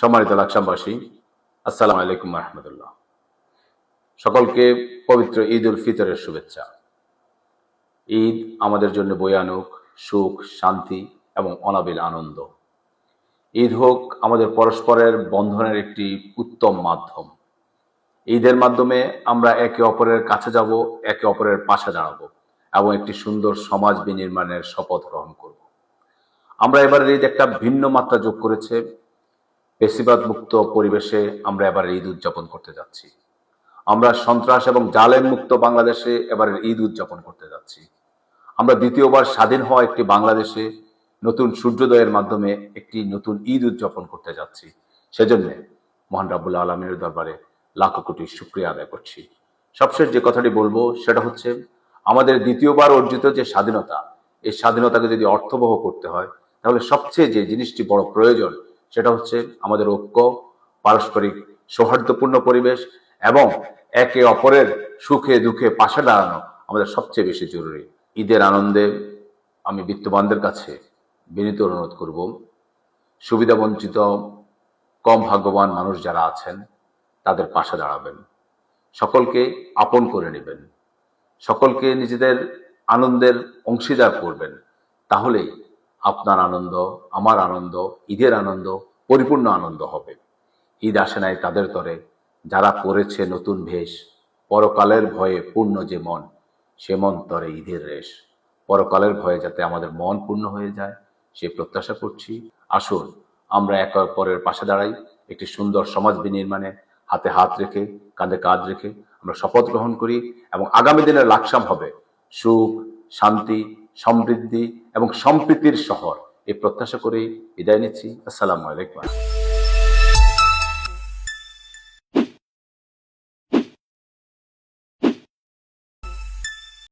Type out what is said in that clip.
সম্মানিত লাকসামবাসী, আসসালামু আলাইকুম রহমতুল্লাহ। সকলকে পবিত্র ঈদ উল ফিতরের শুভেচ্ছা। ঈদ আমাদের জন্য বয়ে আনুক সুখ, শান্তি এবং অনাবিল আনন্দ। ঈদ হোক আমাদের পরস্পরের বন্ধনের একটি উত্তম মাধ্যম। ঈদের মাধ্যমে আমরা একে অপরের কাছে যাব, একে অপরের পাশে দাঁড়াবো এবং একটি সুন্দর সমাজ বিনির্মাণের শপথ গ্রহণ করব। আমরা এবারের ঈদ একটা ভিন্ন মাত্রা যোগ করেছে। পেশিবাদ মুক্ত পরিবেশে আমরা এবার ঈদ উদযাপন করতে যাচ্ছি। আমরা সন্ত্রাস এবং জালেম মুক্ত বাংলাদেশে এবারের ঈদ উদযাপন করতে যাচ্ছি। আমরা দ্বিতীয়বার স্বাধীন হওয়া একটি বাংলাদেশে নতুন সূর্যোদয়ের মাধ্যমে একটি নতুন ঈদ উদযাপন করতে যাচ্ছি। সেজন্য মহান রাবুল আলমীর দরবারে লাখো কোটি শুক্রিয়া আদায় করছি। সবশেষ যে কথাটি বলব সেটা হচ্ছে, আমাদের দ্বিতীয়বার অর্জিত যে স্বাধীনতা, এই স্বাধীনতাকে যদি অর্থবহ করতে হয়, তাহলে সবচেয়ে যে জিনিসটি বড় প্রয়োজন সেটা হচ্ছে আমাদের ঐক্য, পারস্পরিক সৌহার্দ্যপূর্ণ পরিবেশ এবং একে অপরের সুখে দুঃখে পাশে দাঁড়ানো আমাদের সবচেয়ে বেশি জরুরি। ঈদের আনন্দে আমি বিত্তবানদের কাছে বিনীত অনুরোধ করব, সুবিধাবঞ্চিত, কম ভাগ্যবান মানুষ যারা আছেন, তাদের পাশে দাঁড়াবেন। সকলকে আপন করে নেবেন। সকলকে নিজেদের আনন্দের অংশীদার করবেন। তাহলেই আপনার আনন্দ, আমার আনন্দ, ঈদের আনন্দ, পরিপূর্ণ আনন্দ হবে। ঈদ আসে নাই তাদের তরে, যারা পড়েছে নতুন ভেষ, পরকালের ভয়ে পূর্ণ যে মন, সে মন তরে ঈদের রেশ। পরকালের ভয়ে যাতে আমাদের মন পূর্ণ হয়ে যায়, সে প্রত্যাশা করছি। আসুন, আমরা একে অপরের পাশে দাঁড়াই, একটি সুন্দর সমাজ বিনির্মাণে হাতে হাত রেখে, কাঁধে কাঁধ রেখে আমরা শপথ গ্রহণ করি এবং আগামী দিনের লাকসাম হবে। সুখ, শান্তি সমৃদ্ধি এবং সম্প্রীতির শহর। এই প্রত্যাশা করেই বিদায় নিচ্ছি। আসসালামু আলাইকুম।